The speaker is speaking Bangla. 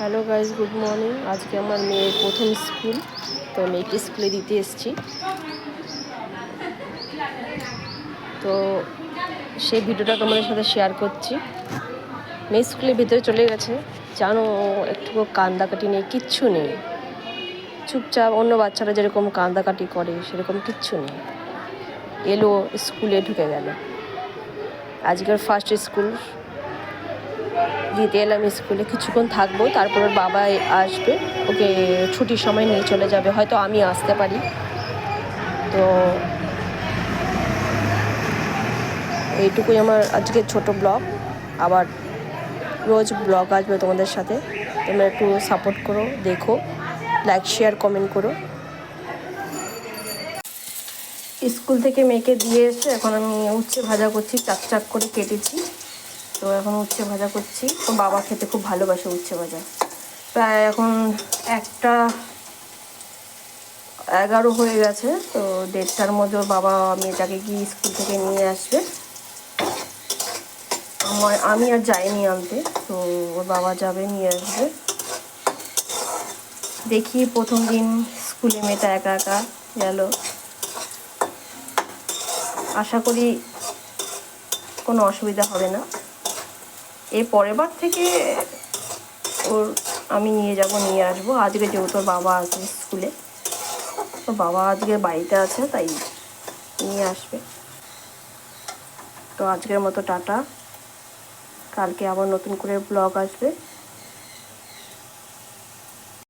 হ্যালো গাইজ গুড মর্নিং আজকে আমার মেয়ের প্রথম স্কুল, তো মেয়েকে স্কুলে দিতে এসেছি। তো সেই ভিডিওটা তোমাদের সাথে শেয়ার করছি। মেয়ে স্কুলের ভিতরে চলে গেছে। জানো একটু কান্দাকাটি নেই, কিচ্ছু নেই। চুপচাপ অন্য বাচ্চারা যেরকম কান্দাকাটি করে, সেরকম কিচ্ছু নেই। এলো, স্কুলে ঢুকে গেল। আজকের ফার্স্ট স্কুল দিতে এলাম স্কুলে, কিছুক্ষণ থাকব, তারপর ওর বাবা আসবে। ওকে ছুটির সময় নিয়ে চলে যাবে, হয়তো আমি আসতে পারি। তো এইটুকুই আমার আজকে ছোট ব্লগ। আবার রোজ ব্লগ আসবে তোমাদের সাথে। তোমরা একটু সাপোর্ট করো, দেখো লাইক শেয়ার কমেন্ট করো। স্কুল থেকে মেয়েকে দিয়ে এসে এখন আমি উচ্ছে ভাজা করছি, চাক চাক করে কেটেছি। তো এখন উচ্ছে ভাজা করছি। তো বাবা খেতে খুব ভালোবাসে উচ্ছে ভাজা। প্রায় এখন একটা এগারো হয়ে গেছে, তো দেড়টার মধ্যে বাবা মেয়েটাকে গিয়ে স্কুল থেকে নিয়ে আসবে। আমার, আমি আর যাইনি আনতে, তো ওর বাবা যাবে, নিয়ে আসবে। দেখি প্রথম দিন স্কুলে মেয়েটা একা একা গেল। আশা করি কোনো অসুবিধা হবে না। এর পরের বার থেকে ওর আমি নিয়ে যাব, নিয়ে আসব। আজকে যেহেতু বাবা আছে স্কুলে, তো বাবা আজকে বাড়িতে আছে, তাই নিয়ে আসবে। তো আজকের মতো টাটা। কালকে আবার নতুন করে ব্লগ আসবে।